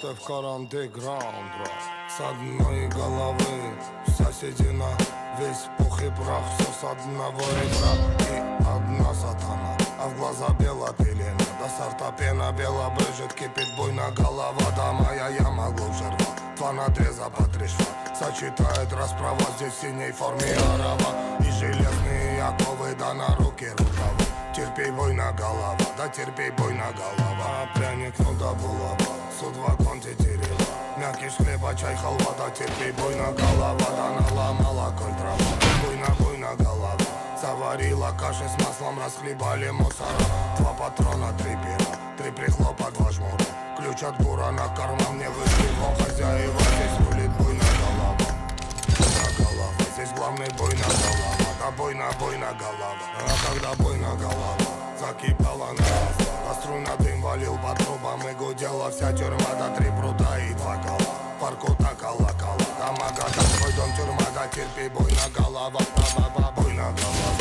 ты в каранте граунд С одной головы вся седина Весь пух и прах, все с одного ребра. И одна сатана, а в глаза бела пелена До сорта пена бела брыжет, кипит буйна голова. Да моя яма глубже рва, два надреза по три шва. Сочетает расправа здесь в синей форме арава И железные оковы, да на руки рукава. Терпей бойна голова, да терпей бойна голова Пряник, ну да булава, судьба контитерила Мякиш хлеба, чай, халва, да терпей бойна голова Да наломала коль трава, буйна, буйна голова Заварила каши с маслом, расхлебали мусора Два патрона, три пера, три прихлопа, два жмура Ключ от бура на карман мне вышли, хозяева Здесь рулит буйна голова на голова Здесь главный бой на голова Да бой на бой на голова А когда бой на голова Закипала на раз А струна дым валил по трубам И гудела вся тюрьма Да три прута и два кола Парку так колокола Да магада твой дом тюрьма Да терпи бой на голова Ба-ба-ба бой на голова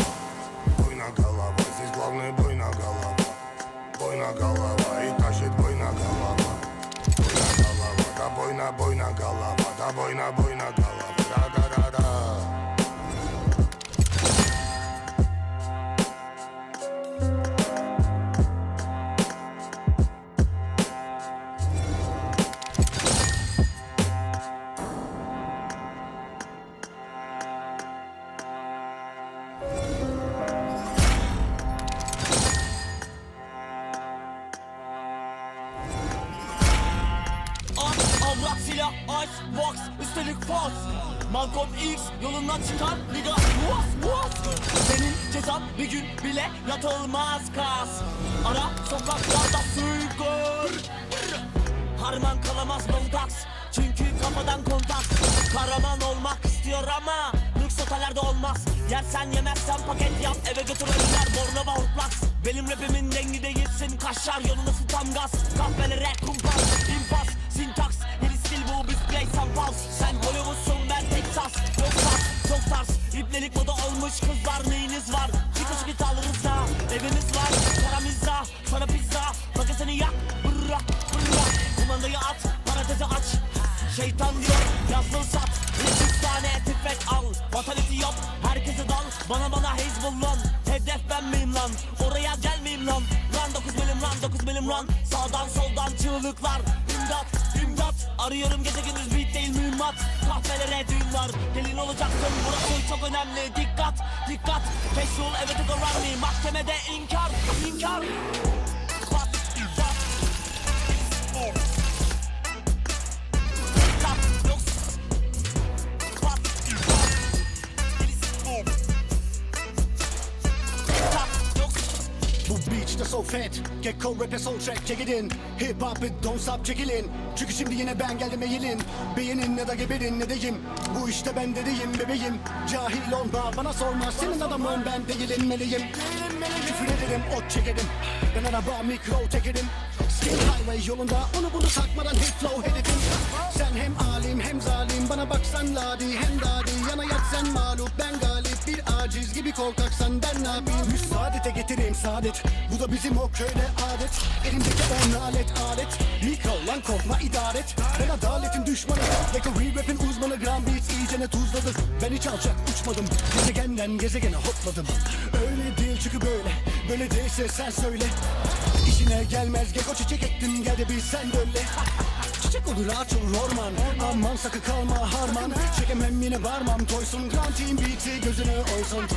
Бой на голова Здесь главный бой на голова Бой на голова Avrat, silah, ice, box, üstelik fos Malcolm X yolundan çıkan liga. Muas, muas. Senin cezan bir gün bile yatılmaz kas. Ara sokaklarda sürgür Harman kalamaz bontaks Çünkü kafadan kontak. Kahraman olmak istiyor ama Lüks otellerde olmaz. Yersen yemezsen paket yap Eve götür ölüler Bornova hortlaks Benim rapimin dengi değilsin Kaşar yolunu tam gaz. Kahvelere kumpas infaz Şeytan diyor yazdığı sat 300 tane tüfek al Fatality yap herkese dal. Bana bana Hezbollah Hedef ben miyim lan? Oraya gelmeyeyim lan? Lan 9 milim lan 9 milim lan. Sağdan soldan çığlıklar İmdat imdat. Arıyorum gece gündüz beat değil mühimmat. Kahvelere düğün var Gelin olacaksın. Burası çok önemli Dikkat dikkat. Peşrol evet uğrar mı? Mahkemede inkar inkar Beach'te so fat. Gecko rap'e soul track. Check it Hip hop it don't stop çekilin Çünkü şimdi yine ben geldim eğilin. Beğenin ne da geberin ne deyim? Bu işte ben dedeyim bebeğim. Cahil olma bana sorma. Senin adamın ben değilim meliyim Küfür ederim ot çekerim. Ben araba mikro tekerim Highway yolunda onu bunu takmadan hit flow hedefim. Sen hem alim hem zalim Bana baksan ladi hem dadi. Yana yat sen mağlup ben galip. Bir aciz gibi korkaksan ben ne yapayım? Müsaadete getireyim saadet. Bu da bizim o köyde adet. Elimdeki on alet alet. Mikro lan korkma idaret Ben adaletin düşmanı a rapin uzmanı. Gram Beats iyicene tuzladı. Ben hiç alçak uçmadım. Gezegenden gezegene hopladım. Öyle değil çünkü böyle Böyle değilse sen söyle. İşine gelmez geko çiçek ektim Gel de bir sen de öyle Çiçek olur ağaç olur orman. Aman sakın kalma harman. Çekemem yine varmam Toysun Grand Team Beat'i gözünü oysun